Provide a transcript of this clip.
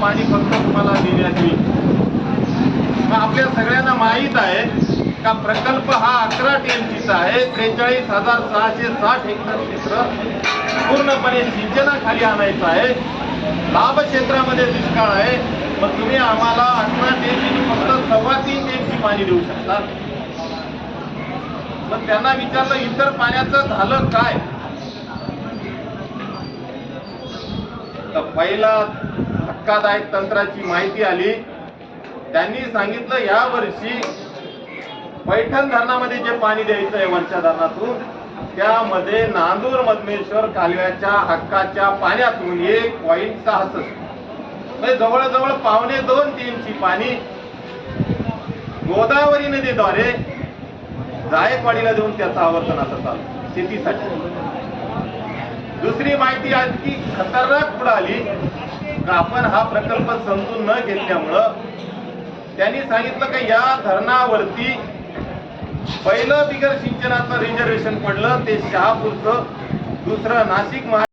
पाणी फक्त तुम्हाला देण्यात येईल मग आपल्या सगळ्यांना माहीत आहे का प्रकल्प हा अकरा टीएमसीचा आहे. त्रेचाळीस हजार सहाशे साठ हेक्टर क्षेत्र पूर्णपणे सिंचनाखाली आणायचं आहे. लाभ क्षेत्रामध्ये दुष्काळ आहे. मग तुम्ही आम्हाला अठरा टीएमसी फक्त सव्वा तीन टीएमसी पाणी देऊ शकता. मग त्यांना विचारलं इतर पाण्याचं झालं काय? तर पहिला धक्कादायक तंत्राची माहिती आली. त्यांनी सांगितलं या वर्षी पैठण धरणामध्ये जे पाणी द्यायचं आहे वरच्या धरणातून त्यामध्ये नांदूर मधमेश्वर कालव्याच्या हक्काच्या पाण्यातून एक पॉईंट सहासष्ट. म्हणजे जवळजवळ पावणे दोन तीनची पाणी गोदावरी नदीद्वारे जायकवाडीला देऊन त्याचं आवर्तन आता चालू शेतीसाठी. दुसरी माहिती आणखी खतरनाक पुढे आली. आपण हा प्रकल्प समजून न घेतल्यामुळं त्यांनी सांगितलं का या धरणावरती पहिलं बिगर सिंचनाचं रिझर्वेशन पडलं ते शहापूरचं दुसरं नाशिक महा